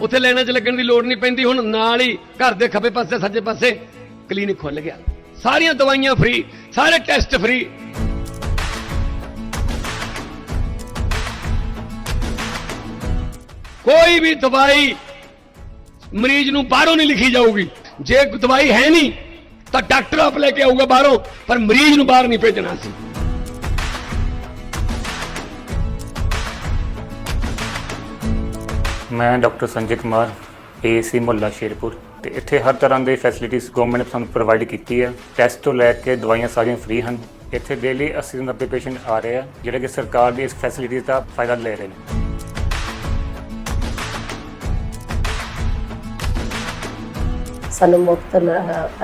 ਉੱਥੇ ਲਾਈਨਾਂ 'ਚ ਲੱਗਣ ਦੀ ਲੋੜ ਨਹੀਂ ਪੈਂਦੀ। ਹੁਣ ਨਾਲ ਹੀ ਘਰ ਦੇ ਖੱਬੇ ਪਾਸੇ, ਸੱਜੇ ਪਾਸੇ ਕਲੀਨਿਕ ਖੁੱਲ ਗਿਆ। ਸਾਰੀਆਂ ਦਵਾਈਆਂ ਫ੍ਰੀ ਸਾਰੇ ਟੈਸਟ ਫ੍ਰੀ ਕੋਈ ਵੀ ਦਵਾਈ ਮਰੀਜ਼ ਨੂੰ ਬਾਹਰੋਂ ਨਹੀਂ ਲਿਖੀ ਜਾਊਗੀ। ਜੇ ਦਵਾਈ ਹੈ ਨਹੀਂ, ਤਾਂ ਡਾਕਟਰ ਆਪ ਲੈ ਕੇ ਆਊਗਾ ਬਾਹਰੋਂ, ਪਰ ਮਰੀਜ਼ ਨੂੰ ਬਾਹਰ ਨਹੀਂ ਭੇਜਣਾ ਸੀ। ਮੈਂ ਡਾਕਟਰ ਸੰਜੇ ਕੁਮਾਰ ਏਸੀ ਮੁਹੱਲਾ ਸ਼ੇਰਪੁਰ ਤੇ ਇੱਥੇ ਹਰ ਤਰ੍ਹਾਂ ਦੇ ਫੈਸਿਲਿਟੀਜ਼ ਗਵਰਨਮੈਂਟ ਨੇ ਸਾਨੂੰ ਪ੍ਰੋਵਾਈਡ ਕੀਤੀ ਹੈ ਟੈਸਟ ਤੋਂ ਲੈ ਕੇ ਦਵਾਈਆਂ ਸਾਰੀਆਂ ਫ੍ਰੀ ਹਨ। ਇੱਥੇ ਡੇਲੀ 80 ਤੋਂ 90 ਪੇਸ਼ੈਂਟ ਆ ਰਹੇ ਆ, ਜਿਹੜੇ ਕਿ ਸਰਕਾਰ ਦੀ ਇਸ ਫੈਸਿਲਿਟੀ ਦਾ ਫਾਇਦਾ ਲੈ ਰਹੇ ਨੇ। ਸਾਨੂੰ ਮੁਫਤ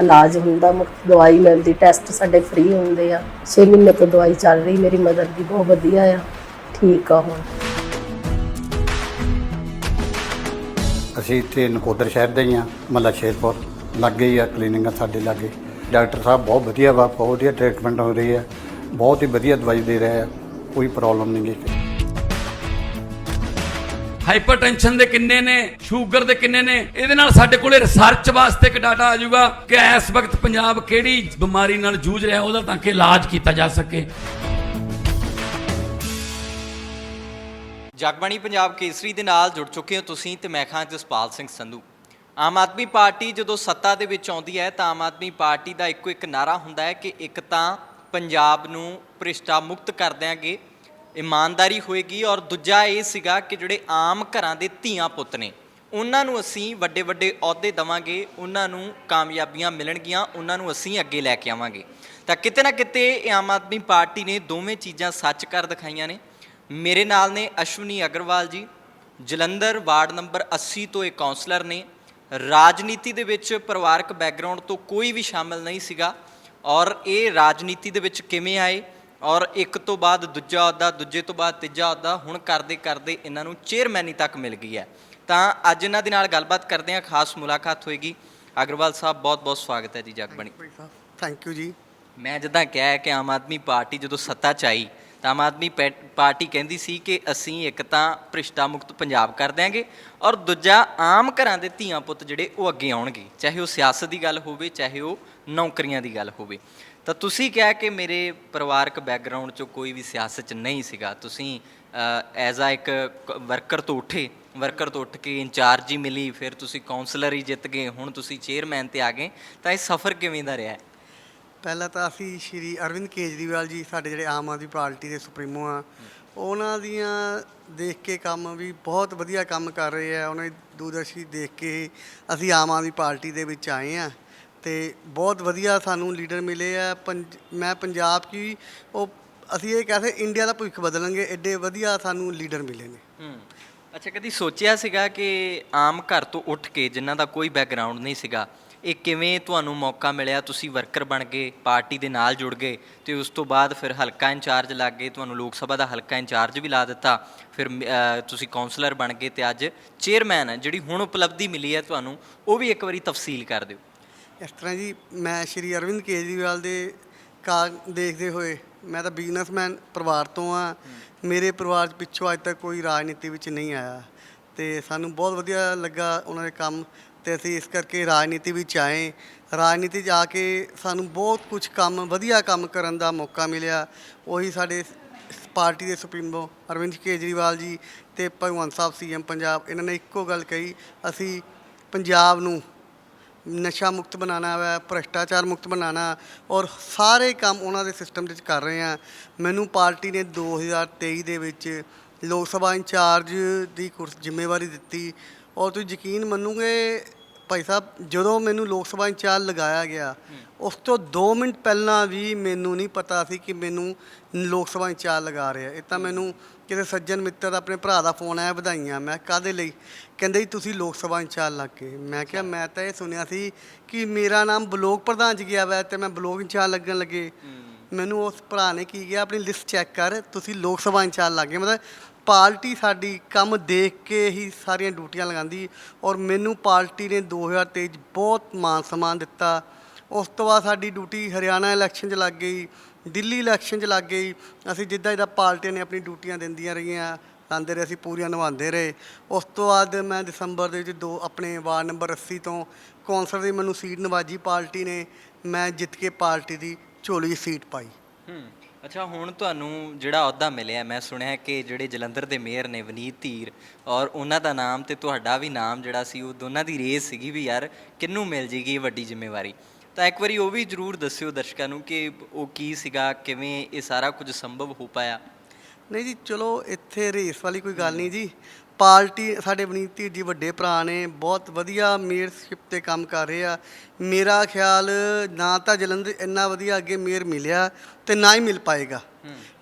ਇਲਾਜ ਹੁੰਦਾ, ਮੁਫਤ ਦਵਾਈ ਮਿਲਦੀ ਟੈਸਟ ਸਾਡੇ ਫ੍ਰੀ ਹੁੰਦੇ ਆ। 6 ਮਹੀਨੇ ਤੋਂ ਦਵਾਈ ਚੱਲ ਰਹੀ, ਮੇਰੀ ਮਦਰ ਦੀ ਬਹੁਤ ਵਧੀਆ ਆ। ਠੀਕ ਆ ਹੁਣ। ਅਸੀਂ ਇੱਥੇ ਨਕੋਦਰ ਸ਼ਹਿਰ ਦੇ ਹੀ ਹਾਂ ਮੱਲਾ ਸ਼ੇਰਪੁਰ। ਲਾਗੇ ਹੀ ਆ ਕਲੀਨਿਕ ਆ ਸਾਡੇ ਲਾਗੇ। ਡਾਕਟਰ ਸਾਹਿਬ ਬਹੁਤ ਵਧੀਆ ਵਾ, ਬਹੁਤ ਵਧੀਆ ਟ੍ਰੀਟਮੈਂਟ ਹੋ ਰਹੀ ਹੈ ਬਹੁਤ ਹੀ ਵਧੀਆ ਦਵਾਈ ਦੇ ਰਹੇ ਆ, ਕੋਈ ਪ੍ਰੋਬਲਮ ਨਹੀਂ ਗੀ। ਹਾਈਪਰਟੈਂਸ਼ਨ ਦੇ ਕਿੰਨੇ ਨੇ ਸ਼ੂਗਰ ਦੇ ਕਿੰਨੇ ਨੇ, ਇਹਦੇ ਨਾਲ ਸਾਡੇ ਕੋਲੇ ਰਿਸਰਚ ਵਾਸਤੇ ਇੱਕ ਡਾਟਾ ਆ ਜਾਊਗਾ ਕਿ ਇਸ ਵਕਤ ਪੰਜਾਬ ਕਿਹੜੀ ਬਿਮਾਰੀ ਨਾਲ ਜੂਝ ਰਿਹਾ, ਉਹਦਾ ਤਾਂ ਕਿ ਇਲਾਜ ਕੀਤਾ ਜਾ ਸਕੇ। ਜਗਬਾਣੀ ਪੰਜਾਬ ਕੇਸਰੀ ਦੇ ਨਾਲ ਜੁੜ ਚੁੱਕੇ ਹੋ ਤੁਸੀਂ ਤੇ ਮੈਂ ਖਾਂ ਜਸਪਾਲ ਸਿੰਘ ਸੰਧੂ। ਆਮ ਆਦਮੀ ਪਾਰਟੀ ਜਦੋਂ ਸੱਤਾ ਦੇ ਵਿੱਚ ਆਉਂਦੀ ਹੈ ਤਾਂ ਆਮ ਆਦਮੀ ਪਾਰਟੀ ਦਾ ਇੱਕੋ ਇੱਕ ਨਾਰਾ ਹੁੰਦਾ ਹੈ ਕਿ ਇੱਕ ਤਾਂ ਪੰਜਾਬ ਨੂੰ ਭ੍ਰਿਸ਼ਟਾ ਮੁਕਤ ਕਰ ਦਿਆਂਗੇ, ਇਮਾਨਦਾਰੀ ਹੋਏਗੀ ਔਰ ਦੂਜਾ ਇਹ ਸੀਗਾ ਕਿ ਜਿਹੜੇ ਆਮ ਘਰਾਂ ਦੇ ਧੀਆਂ ਪੁੱਤ ਨੇ, ਉਹਨਾਂ ਨੂੰ ਅਸੀਂ ਵੱਡੇ ਵੱਡੇ ਅਹੁਦੇ ਦਵਾਂਗੇ, ਉਹਨਾਂ ਨੂੰ ਕਾਮਯਾਬੀਆਂ ਮਿਲਣਗੀਆਂ, ਉਹਨਾਂ ਨੂੰ ਅਸੀਂ ਅੱਗੇ ਲੈ ਕੇ ਆਵਾਂਗੇ। ਤਾਂ ਕਿਤੇ ਨਾ ਕਿਤੇ ਇਹ ਆਮ ਆਦਮੀ ਪਾਰਟੀ ਨੇ ਦੋਵੇਂ ਚੀਜ਼ਾਂ ਸੱਚ ਕਰ ਦਿਖਾਈਆਂ ਨੇ। ਮੇਰੇ ਨਾਲ ਨੇ ਅਸ਼ਵਨੀ ਅਗਰਵਾਲ ਜੀ ਜਲੰਧਰ ਵਾਰਡ ਨੰਬਰ 80 ਤੋਂ ਇਹ ਕਾਉਂਸਲਰ ਨੇ। ਰਾਜਨੀਤੀ ਦੇ ਵਿੱਚ ਪਰਿਵਾਰਕ ਬੈਕਗ੍ਰਾਉਂਡ ਤੋਂ ਕੋਈ ਵੀ ਸ਼ਾਮਲ ਨਹੀਂ ਸੀਗਾ ਔਰ ਇਹ ਰਾਜਨੀਤੀ ਦੇ ਵਿੱਚ ਕਿਵੇਂ ਆਏ ਔਰ ਇੱਕ ਤੋਂ ਬਾਅਦ ਦੂਜਾ ਅਹੁਦਾ ਦੂਜੇ ਤੋਂ ਬਾਅਦ ਤੀਜਾ ਅਹੁਦਾ ਹੁਣ ਕਰਦੇ ਕਰਦੇ ਇਹਨਾਂ ਨੂੰ ਚੇਅਰਮੈਨੀ ਤੱਕ ਮਿਲ ਗਈ ਹੈ। ਤਾਂ ਅੱਜ ਇਹਨਾਂ ਦੇ ਨਾਲ ਗੱਲਬਾਤ ਕਰਦੇ ਹਾਂ ਖਾਸ ਮੁਲਾਕਾਤ ਹੋਏਗੀ। ਅਗਰਵਾਲ ਸਾਹਿਬ ਬਹੁਤ ਬਹੁਤ ਸਵਾਗਤ ਹੈ ਜੀ ਜਗਬਣੀ। ਥੈਂਕ ਯੂ ਜੀ। ਮੈਂ ਜਦਾਂ ਕਿਹਾ ਕਿ ਆਮ ਆਦਮੀ ਪਾਰਟੀ ਜਦੋਂ ਸੱਤਾ 'ਚ ਆਈ ਤਾਂ ਆਮ ਆਦਮੀ ਪੈ- ਪਾਰਟੀ ਕਹਿੰਦੀ ਸੀ ਕਿ ਅਸੀਂ ਇੱਕ ਤਾਂ ਭ੍ਰਿਸ਼ਟਾ ਮੁਕਤ ਪੰਜਾਬ ਕਰ ਦਿਆਂਗੇ ਔਰ ਦੂਜਾ ਆਮ ਘਰਾਂ ਦੇ ਧੀਆਂ ਪੁੱਤ ਜਿਹੜੇ ਉਹ ਅੱਗੇ ਆਉਣਗੇ, ਚਾਹੇ ਉਹ ਸਿਆਸਤ ਦੀ ਗੱਲ ਹੋਵੇ, ਚਾਹੇ ਉਹ ਨੌਕਰੀਆਂ ਦੀ ਗੱਲ ਹੋਵੇ। ਤਾਂ ਤੁਸੀਂ ਕਿਹਾ ਕਿ ਮੇਰੇ ਪਰਿਵਾਰਕ ਬੈਕਗ੍ਰਾਉਂਡ 'ਚੋਂ ਕੋਈ ਵੀ ਸਿਆਸਤ 'ਚ ਨਹੀਂ ਸੀਗਾ। ਤੁਸੀਂ ਐਜ਼ ਆ ਇੱਕ ਵਰਕਰ ਤੋਂ ਉੱਠੇ ਵਰਕਰ ਤੋਂ ਉੱਠ ਕੇ ਇੰਚਾਰਜ ਹੀ ਮਿਲੀ, ਫਿਰ ਤੁਸੀਂ ਕਾਉਂਸਲਰ ਹੀ ਜਿੱਤ ਗਏ, ਹੁਣ ਤੁਸੀਂ ਚੇਅਰਮੈਨ ਤੇ ਆ ਗਏ, ਤਾਂ ਇਹ ਸਫ਼ਰ ਕਿਵੇਂ ਦਾ ਰਿਹਾ? ਪਹਿਲਾਂ ਤਾਂ ਅਸੀਂ ਸ਼੍ਰੀ ਅਰਵਿੰਦ ਕੇਜਰੀਵਾਲ ਜੀ ਸਾਡੇ ਜਿਹੜੇ ਆਮ ਆਦਮੀ ਪਾਰਟੀ ਦੇ ਸੁਪਰੀਮੋ ਆ, ਉਹਨਾਂ ਦੀਆਂ ਦੇਖ ਕੇ ਕੰਮ ਵੀ ਬਹੁਤ ਵਧੀਆ ਕੰਮ ਕਰ ਰਹੇ ਆ। ਉਹਨਾਂ ਦੀ ਦੂਰਦਰਸ਼ੀ ਦੇਖ ਕੇ ਅਸੀਂ ਆਮ ਆਦਮੀ ਪਾਰਟੀ ਦੇ ਵਿੱਚ ਆਏ ਆ ਤੇ ਬਹੁਤ ਵਧੀਆ ਸਾਨੂੰ ਲੀਡਰ ਮਿਲੇ ਆ। ਪੰਜ- ਮੈਂ ਪੰਜਾਬ ਕੀ, ਉਹ ਅਸੀਂ ਇਹ ਕਹਿੰਦੇ ਇੰਡੀਆ ਦਾ ਭਵਿੱਖ ਬਦਲਾਂਗੇ, ਐਡੇ ਵਧੀਆ ਸਾਨੂੰ ਲੀਡਰ ਮਿਲੇ ਨੇ। ਹੂੰ, ਅੱਛਾ ਕਦੀ ਸੋਚਿਆ ਸੀਗਾ ਕਿ ਆਮ ਘਰ ਤੋਂ ਉੱਠ ਕੇ ਜਿਨ੍ਹਾਂ ਦਾ ਕੋਈ ਬੈਕਗ੍ਰਾਉਂਡ ਨਹੀਂ ਸੀਗਾ ਇਹ ਕਿਵੇਂ ਤੁਹਾਨੂੰ ਮੌਕਾ ਮਿਲਿਆ? ਤੁਸੀਂ ਵਰਕਰ ਬਣ ਗਏ ਪਾਰਟੀ ਦੇ ਨਾਲ ਜੁੜ ਗਏ ਤੇ ਉਸ ਤੋਂ ਬਾਅਦ ਫਿਰ ਹਲਕਾ ਇੰਚਾਰਜ ਲੱਗ ਗਏ ਤੁਹਾਨੂੰ ਲੋਕ ਸਭਾ ਦਾ ਹਲਕਾ ਇੰਚਾਰਜ ਵੀ ਲਾ ਦਿੱਤਾ। ਫਿਰ ਤੁਸੀਂ ਕਾਉਂਸਲਰ ਬਣ ਗਏ ਤੇ ਅੱਜ ਚੇਅਰਮੈਨ ਹੈ ਜਿਹੜੀ ਹੁਣ ਉਪਲਬਧੀ ਮਿਲੀ ਹੈ ਤੁਹਾਨੂੰ ਉਹ ਵੀ ਇੱਕ ਵਾਰੀ ਤਫਸੀਲ ਕਰ ਦਿਓ। ਇਸ ਤਰ੍ਹਾਂ ਜੀ ਮੈਂ ਸ਼੍ਰੀ ਅਰਵਿੰਦ ਕੇਜਰੀਵਾਲ ਦੇ ਕਾ ਦੇਖਦੇ ਹੋਏ ਮੈਂ ਤਾਂ ਬਿਜ਼ਨਸਮੈਨ ਪਰਿਵਾਰ ਤੋਂ ਆ ਮੇਰੇ ਪਰਿਵਾਰ 'ਚ ਪਿੱਛੋਂ ਅੱਜ ਤੱਕ ਕੋਈ ਰਾਜਨੀਤੀ ਵਿੱਚ ਨਹੀਂ ਆਇਆ। ਤੇ ਸਾਨੂੰ ਬਹੁਤ ਵਧੀਆ ਲੱਗਾ ਉਹਨਾਂ ਦੇ ਕੰਮ। ਤੇ ਅਸੀਂ ਇਸ ਕਰਕੇ ਰਾਜਨੀਤੀ ਵਿੱਚ ਆਏ। ਰਾਜਨੀਤੀ 'ਚ ਆ ਕੇ ਸਾਨੂੰ ਬਹੁਤ ਕੁਝ ਕੰਮ, ਵਧੀਆ ਕੰਮ ਕਰਨ ਦਾ ਮੌਕਾ ਮਿਲਿਆ। ਉਹੀ ਸਾਡੇ ਪਾਰਟੀ ਦੇ ਸੁਪਰੀਮੋ ਅਰਵਿੰਦ ਕੇਜਰੀਵਾਲ ਜੀ ਤੇ ਭਗਵੰਤ ਸਾਹਿਬ ਸੀਐਮ ਪੰਜਾਬ, ਇਹਨਾਂ ਨੇ ਇੱਕੋ ਗੱਲ ਕਹੀ, ਅਸੀਂ ਪੰਜਾਬ ਨੂੰ ਨਸ਼ਾ ਮੁਕਤ ਬਣਾਉਣਾ ਹੈ ਭ੍ਰਸ਼ਟਾਚਾਰ ਮੁਕਤ ਬਣਾਉਣਾ ਔਰ ਸਾਰੇ ਕੰਮ ਉਹਨਾਂ ਦੇ ਸਿਸਟਮ ਦੇ ਵਿੱਚ ਕਰ ਰਹੇ ਆ ਮੈਨੂੰ ਪਾਰਟੀ ਨੇ 2023 ਦੇ ਵਿੱਚ ਲੋਕ ਸਭਾ ਇੰਚਾਰਜ ਦੀ ਕੁਰਸ ਜ਼ਿੰਮੇਵਾਰੀ ਦਿੱਤੀ ਔਰ ਤੁਸੀਂ ਯਕੀਨ ਮੰਨੋਗੇ ਭਾਈ ਸਾਹਿਬ, ਜਦੋਂ ਮੈਨੂੰ ਲੋਕ ਸਭਾ ਇੰਚਾਰਜ ਲਗਾਇਆ ਗਿਆ, ਉਸ ਤੋਂ 2 ਮਿੰਟ ਪਹਿਲਾਂ ਵੀ ਮੈਨੂੰ ਨਹੀਂ ਪਤਾ ਸੀ ਕਿ ਮੈਨੂੰ ਲੋਕ ਸਭਾ ਇੰਚਾਰਜ ਲਗਾ ਰਿਹਾ। ਇਹ ਤਾਂ ਮੈਨੂੰ ਕਿਸੇ ਸੱਜਣ ਮਿੱਤਰ ਦਾ ਆਪਣੇ ਭਰਾ ਦਾ ਫੋਨ ਆਇਆ ਵਧਾਈਆਂ। ਮੈਂ ਕਾਦੇ ਲਈ? ਕਹਿੰਦੇ ਜੀ, ਤੁਸੀਂ ਲੋਕ ਸਭਾ ਇੰਚਾਰਜ ਲੱਗ ਗਏ। ਮੈਂ ਕਿਹਾ, ਮੈਂ ਤਾਂ ਇਹ ਸੁਣਿਆ ਸੀ ਕਿ ਮੇਰਾ ਨਾਮ ਬਲੋਕ ਪ੍ਰਧਾਨ ਚ ਗਿਆ ਵਾ ਤੇ ਮੈਂ ਬਲੋਕ ਇੰਚਾਰਜ ਲੱਗਣ ਲੱਗੇ। ਮੈਨੂੰ ਉਸ ਭਰਾ ਨੇ ਕੀ ਕਿਹਾ, ਆਪਣੀ ਲਿਸਟ ਚੈੱਕ ਕਰ, ਤੁਸੀਂ ਲੋਕ ਸਭਾ ਇੰਚਾਰਜ ਲੱਗ ਗਏ। ਮਤਲਬ ਪਾਰਟੀ ਸਾਡੀ ਕੰਮ ਦੇਖ ਕੇ ਹੀ ਸਾਰੀਆਂ ਡਿਊਟੀਆਂ ਲਗਾਉਂਦੀ ਔਰ ਮੈਨੂੰ ਪਾਰਟੀ ਨੇ 2023 'ਚ ਬਹੁਤ ਮਾਨ ਸਨਮਾਨ ਦਿੱਤਾ। ਉਸ ਤੋਂ ਬਾਅਦ ਸਾਡੀ ਡਿਊਟੀ ਹਰਿਆਣਾ ਇਲੈਕਸ਼ਨ 'ਚ ਲੱਗ ਗਈ, ਦਿੱਲੀ ਇਲੈਕਸ਼ਨ 'ਚ ਲੱਗ ਗਈ। ਅਸੀਂ ਜਿੱਦਾਂ ਜਿੱਦਾਂ ਪਾਰਟੀਆਂ ਨੇ ਆਪਣੀ ਡਿਊਟੀਆਂ ਦਿੰਦੀਆਂ ਰਹੀਆਂ, ਲਾਉਂਦੇ ਰਹੇ, ਅਸੀਂ ਪੂਰੀਆਂ ਨਿਭਾਉਂਦੇ ਰਹੇ। ਉਸ ਤੋਂ ਬਾਅਦ ਮੈਂ ਦਸੰਬਰ ਦੇ ਵਿੱਚ ਦੋ ਆਪਣੇ ਵਾਰਡ ਨੰਬਰ 80 ਤੋਂ ਕੌਂਸਲ ਦੀ ਮੈਨੂੰ ਸੀਟ ਨਵਾਜੀ ਪਾਰਟੀ ਨੇ। ਮੈਂ ਜਿੱਤ ਕੇ ਪਾਰਟੀ ਦੀ ਝੋਲੀ 'ਚ ਸੀਟ ਪਾਈ। ਹੂੰ ਅੱਛਾ ਹੁਣ ਤੁਹਾਨੂੰ ਜਿਹੜਾ ਅਹੁਦਾ ਮਿਲਿਆ ਮੈਂ ਸੁਣਿਆ ਕਿ ਜਿਹੜੇ ਜਲੰਧਰ ਦੇ ਮੇਅਰ ਨੇ ਵਨੀਤ ਧੀਰ ਔਰ ਉਹਨਾਂ ਦਾ ਨਾਮ ਤੇ ਤੁਹਾਡਾ ਵੀ ਨਾਮ ਜਿਹੜਾ ਸੀ ਉਹ ਦੋਨਾਂ ਦੀ ਰੇਸ ਸੀਗੀ ਵੀ ਯਾਰ ਕਿਹਨੂੰ ਮਿਲ ਜੇਗੀ ਇਹ ਵੱਡੀ ਜ਼ਿੰਮੇਵਾਰੀ। ਤਾਂ ਇੱਕ ਵਾਰੀ ਉਹ ਵੀ ਜਰੂਰ ਦੱਸਿਓ ਦਰਸ਼ਕਾਂ ਨੂੰ ਕਿ ਉਹ ਕੀ ਸੀਗਾ ਕਿਵੇਂ ਇਹ ਸਾਰਾ ਕੁਝ ਸੰਭਵ ਹੋ ਪਾਇਆ। ਨਹੀਂ ਜੀ ਚਲੋ ਇੱਥੇ ਰੇਸ ਵਾਲੀ ਕੋਈ ਗੱਲ ਨਹੀਂ ਜੀ। ਪਾਰਟੀ ਸਾਡੇ ਧੀਰ ਜੀ ਵੱਡੇ ਭਰਾ ਨੇ ਬਹੁਤ ਵਧੀਆ ਮੇਅਰਸ਼ਿਪ ਤੇ ਕੰਮ ਕਰ ਰਹੇ ਆ। ਮੇਰਾ ਖਿਆਲ ਨਾ ਤਾਂ ਜਲੰਧਰ ਇੰਨਾ ਵਧੀਆ ਅੱਗੇ ਮੇਅਰ ਮਿਲਿਆ ਤੇ ਨਾ ਹੀ ਮਿਲ ਪਾਏਗਾ।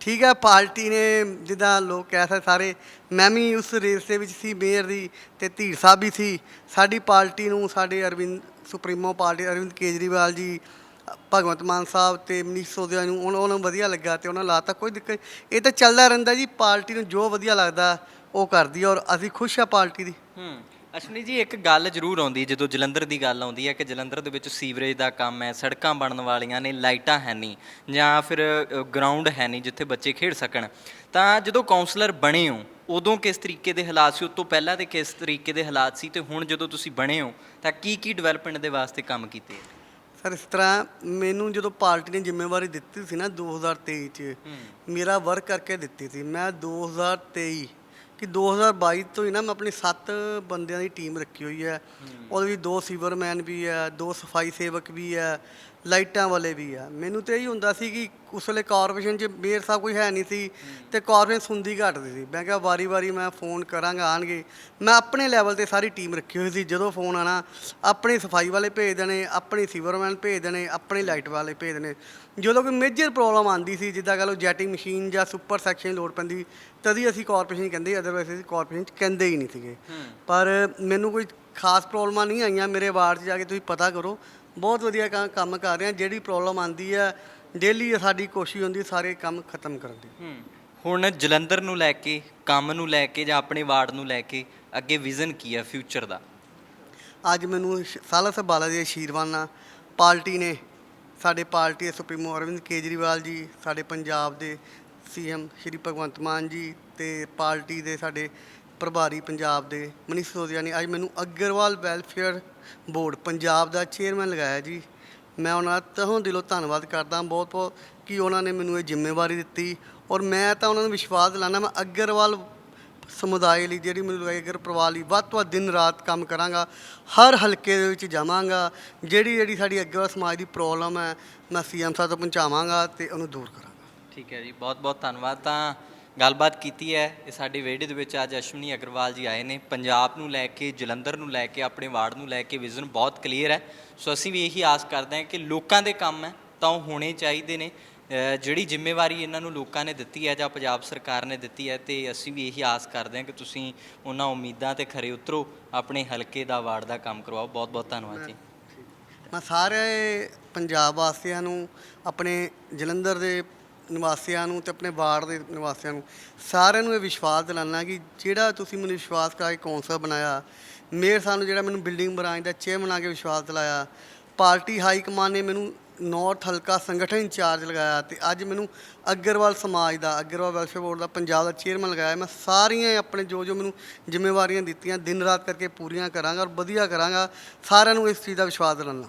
ਠੀਕ ਹੈ ਪਾਰਟੀ ਨੇ ਜਿੱਦਾਂ ਲੋਕ ਕਹਿ ਸਕਦੇ ਸਾਰੇ ਮੈਂ ਵੀ ਉਸ ਰੇਸ ਦੇ ਵਿੱਚ ਸੀ ਮੇਅਰ ਦੀ ਤੇ ਧੀਰ ਸਾਹਿਬ ਵੀ ਸੀ। ਸਾਡੀ ਪਾਰਟੀ ਨੂੰ ਸਾਡੇ ਅਰਵਿੰਦ ਸੁਪਰੀਮੋ ਪਾਰਟੀ ਅਰਵਿੰਦ ਕੇਜਰੀਵਾਲ ਜੀ ਭਗਵੰਤ ਮਾਨ ਸਾਹਿਬ ਤੇ ਮਨੀਸ਼ ਸੋਧਿਆ ਨੂੰ ਉਹਨਾਂ ਉਹਨਾਂ ਨੂੰ ਵਧੀਆ ਲੱਗਾ ਤੇ ਉਹਨਾਂ ਲਾਤਾ ਕੋਈ ਦਿੱਕਤ ਇਹ ਤਾਂ ਚੱਲਦਾ ਰਹਿੰਦਾ ਜੀ ਪਾਰਟੀ ਨੂੰ ਜੋ ਵਧੀਆ ਲੱਗਦਾ ਉਹ ਕਰਦੀ ਆ ਔਰ ਅਸੀਂ ਖੁਸ਼ ਆ ਪਾਰਟੀ ਦੀ। ਹੂੰ। ਅਸ਼ਵਨੀ ਜੀ ਇੱਕ ਗੱਲ ਜ਼ਰੂਰ ਆਉਂਦੀ ਜਦੋਂ ਜਲੰਧਰ ਦੀ ਗੱਲ ਆਉਂਦੀ ਹੈ ਕਿ ਜਲੰਧਰ ਦੇ ਵਿੱਚ ਸੀਵਰੇਜ ਦਾ ਕੰਮ ਹੈ ਸੜਕਾਂ ਬਣਨ ਵਾਲੀਆਂ ਨੇ ਲਾਈਟਾਂ ਹੈ ਨਹੀਂ ਜਾਂ ਫਿਰ ਗਰਾਊਂਡ ਹੈ ਨਹੀਂ ਜਿੱਥੇ ਬੱਚੇ ਖੇਡ ਸਕਣ। ਤਾਂ ਜਦੋਂ ਕਾਉਂਸਲਰ ਬਣੇ ਹੋ ਉਦੋਂ ਕਿਸ ਤਰੀਕੇ ਦੇ ਹਾਲਾਤ ਸੀ? ਉਸ ਤੋਂ ਪਹਿਲਾਂ ਤੇ ਕਿਸ ਤਰੀਕੇ ਦੇ ਹਾਲਾਤ ਸੀ? ਤੇ ਹੁਣ ਜਦੋਂ ਤੁਸੀਂ ਬਣੇ ਹੋ ਤਾਂ ਕੀ ਕੀ ਡਿਵੈਲਪਮੈਂਟ ਦੇ ਵਾਸਤੇ ਕੰਮ ਕੀਤੇ ਸਰ ਇਸ ਤਰ੍ਹਾਂ ਮੈਨੂੰ ਜਦੋਂ ਪਾਰਟੀ ਨੇ ਜ਼ਿੰਮੇਵਾਰੀ ਦਿੱਤੀ ਸੀ ਨਾ 2023 ਚ ਮੇਰਾ ਵਰਕ ਕਰਕੇ ਦਿੱਤੀ ਸੀ। ਮੈਂ 2023 ਕਿ 2022 ਤੋਂ ਹੀ ਨਾ ਮੈਂ ਆਪਣੀ 7 ਬੰਦਿਆਂ ਦੀ ਟੀਮ ਰੱਖੀ ਹੋਈ ਹੈ। ਉਹਦੇ ਵਿੱਚ ਦੋ ਸੀਵਰਮੈਨ ਵੀ ਹੈ ਦੋ ਸਫ਼ਾਈ ਸੇਵਕ ਵੀ ਹੈ ਲਾਈਟਾਂ ਵਾਲੇ ਵੀ ਆ। ਮੈਨੂੰ ਤੇ ਇਹੀ ਹੁੰਦਾ ਸੀ ਕਿ ਉਸ ਵੇਲੇ ਕਾਰਪੋਰੇਸ਼ਨ 'ਚ ਮੇਅਰ ਸਾਹਿਬ ਕੋਈ ਹੈ ਨਹੀਂ ਸੀ ਤੇ ਕਾਰਪੋਰੇਸ਼ਨ ਸੁਣਦੀ ਘਟਦੀ ਸੀ। ਮੈਂ ਕਿਹਾ ਵਾਰੀ-ਵਾਰੀ ਮੈਂ ਫੋਨ ਕਰਾਂਗਾ ਆਣਗੇ। ਮੈਂ ਆਪਣੇ ਲੈਵਲ ਤੇ ਸਾਰੀ ਟੀਮ ਰੱਖੀ ਹੋਈ ਸੀ। ਜਦੋਂ ਫੋਨ ਆਣਾ ਆਪਣੇ ਸਫ਼ਾਈ ਵਾਲੇ ਭੇਜ ਦੇਣੇ ਆਪਣੇ ਸੀਵਰਮੈਨ ਭੇਜ ਦੇਣੇ ਆਪਣੇ ਲਾਈਟ ਵਾਲੇ ਭੇਜ ਦੇਣੇ। ਜਦੋਂ ਕੋਈ ਮੇਜਰ ਪ੍ਰੋਬਲਮ ਆਂਦੀ ਸੀ ਜਿੱਦਾਂ ਕਹ ਲਓ ਜੈਟਿੰਗ ਮਸ਼ੀਨ ਜਾਂ ਸੁਪਰ ਸੈਕਸ਼ਨ ਲੋਡ ਪੈਂਦੀ ਤਦੀ ਅਸੀਂ ਕਾਰਪੋਰੇਸ਼ਨ ਕਹਿੰਦੇ ਅਦਰਵਾਈਜ਼ ਅਸੀਂ ਕਾਰਪੋਰੇਸ਼ਨ 'ਚ ਕਹਿੰਦੇ ਹੀ ਨਹੀਂ ਸੀਗੇ। ਪਰ ਮੈਨੂੰ ਕੋਈ ਖਾਸ ਪ੍ਰੋਬਲਮਾਂ ਨਹੀਂ ਆਈਆਂ। ਮੇਰੇ ਵਾਰਡ 'ਚ ਜਾ ਕੇ ਤੁਸੀਂ ਪਤਾ ਕਰੋ ਬਹੁਤ ਵਧੀਆ ਕ- ਕੰਮ ਕਰ ਰਹੇ ਆ ਜਿਹੜੀ ਪ੍ਰੋਬਲਮ ਆਂਦੀ ਹੈ ਡੇਲੀ ਸਾਡੀ ਕੋਸ਼ਿਸ਼ ਹੁੰਦੀ ਸਾਰੇ ਕੰਮ ਖਤਮ ਕਰਨ ਦੀ। ਹੂੰ। ਹੁਣ ਜਲੰਧਰ ਨੂੰ ਲੈ ਕੇ ਕੰਮ ਨੂੰ ਲੈ ਕੇ ਜਾਂ ਆਪਣੇ ਵਾਰਡ ਨੂੰ ਲੈ ਕੇ ਅੱਗੇ ਵਿਜ਼ਨ ਕੀ ਹੈ ਫਿਊਚਰ ਦਾ? ਅੱਜ ਮੈਨੂੰ ਸ਼- ਸਾਲਾ ਸਾਹਿਬ ਬਾਲਾ ਜੀ ਆਸ਼ੀਰਵਾਦ ਨਾਲ ਪਾਰਟੀ ਨੇ ਸਾਡੇ ਪਾਰਟੀ ਦੇ ਸੁਪਰੀਮੋ ਅਰਵਿੰਦ ਕੇਜਰੀਵਾਲ ਜੀ ਸਾਡੇ ਪੰਜਾਬ ਦੇ ਸੀਐਮ ਸ਼੍ਰੀ ਭਗਵੰਤ ਮਾਨ ਜੀ ਤੇ ਪਾਰਟੀ ਦੇ ਸਾਡੇ ਪ੍ਰਭਾਰੀ ਪੰਜਾਬ ਦੇ ਮਨੀਸ਼ ਸਿਸੋਦੀਆ ਨੇ ਅੱਜ ਮੈਨੂੰ ਅਗਰਵਾਲ ਵੈਲਫੇਅਰ ਬੋਰਡ ਪੰਜਾਬ ਦਾ ਚੇਅਰਮੈਨ ਲਗਾਇਆ ਜੀ। ਮੈਂ ਉਹਨਾਂ ਦਾ ਤਹਿੋਂ ਦਿਲੋਂ ਧੰਨਵਾਦ ਕਰਦਾ, ਬਹੁਤ ਬਹੁਤ ਕਿ ਉਹਨਾਂ ਨੇ ਮੈਨੂੰ ਇਹ ਜ਼ਿੰਮੇਵਾਰੀ ਦਿੱਤੀ ਔਰ ਮੈਂ ਤਾਂ ਉਹਨਾਂ ਨੂੰ ਵਿਸ਼ਵਾਸ ਦਿਲਾਨਾ ਮੈਂ ਅਗਰਵਾਲ ਸਮੁਦਾਇ ਲਈ ਜਿਹੜੀ ਮੈਨੂੰ ਲਗਾਈ, ਅਗਰ ਪਰਿਵਾਰ ਲਈ ਵੱਧ ਤੋਂ ਵੱਧ ਦਿਨ ਰਾਤ ਕੰਮ ਕਰਾਂਗਾ, ਹਰ ਹਲਕੇ ਦੇ ਵਿੱਚ ਜਾਵਾਂਗਾ, ਜਿਹੜੀ ਜਿਹੜੀ ਸਾਡੀ ਅੱਗੇ ਸਮਾਜ ਦੀ ਪ੍ਰੋਬਲਮ ਹੈ, ਮੈਂ ਸੀਐਮ ਸਾਹਿਬ ਤੋਂ ਪਹੁੰਚਾਵਾਂਗਾ ਤੇ ਉਹਨੂੰ ਦੂਰ ਕਰਾਂਗਾ। ਠੀਕ ਹੈ ਜੀ, ਬਹੁਤ ਬਹੁਤ ਧੰਨਵਾਦ ਤਾਂ ਗੱਲਬਾਤ ਕੀਤੀ ਹੈ ਇਹ ਸਾਡੇ ਵਿਹੜੇ ਦੇ ਵਿੱਚ ਅੱਜ ਅਸ਼ਵਨੀ ਅਗਰਵਾਲ ਜੀ ਆਏ ਨੇ। ਪੰਜਾਬ ਨੂੰ ਲੈ ਕੇ, ਜਲੰਧਰ ਨੂੰ ਲੈ ਕੇ, ਆਪਣੇ ਵਾਰਡ ਨੂੰ ਲੈ ਕੇ ਵਿਜ਼ਨ ਬਹੁਤ ਕਲੀਅਰ ਹੈ। ਸੋ ਅਸੀਂ ਵੀ ਇਹੀ ਆਸ ਕਰਦੇ ਹਾਂ ਕਿ ਲੋਕਾਂ ਦੇ ਕੰਮ ਹੈ, ਤਾਂ ਉਹ ਹੋਣੇ ਚਾਹੀਦੇ ਨੇ। ਜਿਹੜੀ ਜ਼ਿੰਮੇਵਾਰੀ ਇਹਨਾਂ ਨੂੰ ਲੋਕਾਂ ਨੇ ਦਿੱਤੀ ਹੈ ਜਾਂ ਪੰਜਾਬ ਸਰਕਾਰ ਨੇ ਦਿੱਤੀ ਹੈ ਤੇ ਅਸੀਂ ਵੀ ਇਹੀ ਆਸ ਕਰਦੇ ਹਾਂ ਕਿ ਤੁਸੀਂ ਉਹਨਾਂ ਉਮੀਦਾਂ ਤੇ ਖਰੇ ਉਤਰੋ, ਆਪਣੇ ਹਲਕੇ ਦਾ, ਵਾਰਡ ਦਾ ਕੰਮ ਕਰਵਾਓ। ਬਹੁਤ ਬਹੁਤ ਧੰਨਵਾਦ ਜੀ। ਮੈਂ ਸਾਰੇ ਪੰਜਾਬ ਵਾਸੀਆਂ ਨੂੰ ਆਪਣੇ ਜਲੰਧਰ ਦੇ ਨਿਵਾਸੀਆਂ ਨੂੰ ਤੇ ਆਪਣੇ ਵਾਰਡ ਦੇ ਨਿਵਾਸੀਆਂ ਨੂੰ ਸਾਰਿਆਂ ਨੂੰ ਇਹ ਵਿਸ਼ਵਾਸ ਦਿਲਾਨਾ ਕਿ ਜਿਹੜਾ ਤੁਸੀਂ ਮੈਨੂੰ ਵਿਸ਼ਵਾਸ ਕਰਾ ਕੇ ਕੌਂਸਲ ਬਣਾਇਆ, ਮੇਅਰ ਸਾਨੂੰ ਜਿਹੜਾ ਮੈਨੂੰ ਬਿਲਡਿੰਗ ਬ੍ਰਾਂਚ ਦਾ ਚੇਅਰਮੈਨ ਬਣਾ ਕੇ ਵਿਸ਼ਵਾਸ ਦਿਲਾਇਆ, ਪਾਰਟੀ ਹਾਈ ਕਮਾਨ ਨੇ ਮੈਨੂੰ ਨਾਰਥ ਹਲਕਾ ਸੰਗਠਨ ਇੰਚਾਰਜ ਲਗਾਇਆ ਤੇ ਅੱਜ ਮੈਨੂੰ ਅਗਰਵਾਲ ਸਮਾਜ ਦਾ, ਅਗਰਵਾਲ ਵੈਲਫੇਅਰ ਬੋਰਡ ਦਾ, ਪੰਜਾਬ ਦਾ ਚੇਅਰਮੈਨ ਲਗਾਇਆ। ਮੈਂ ਸਾਰੀਆਂ ਆਪਣੇ ਜੋ ਜੋ ਮੈਨੂੰ ਜ਼ਿੰਮੇਵਾਰੀਆਂ ਦਿੱਤੀਆਂ, ਦਿਨ ਰਾਤ ਕਰਕੇ ਪੂਰੀਆਂ ਕਰਾਂਗਾ ਔਰ ਵਧੀਆ ਕਰਾਂਗਾ, ਸਾਰਿਆਂ ਨੂੰ ਇਸ ਚੀਜ਼ ਦਾ ਵਿਸ਼ਵਾਸ ਦਿਲਾਨਾ।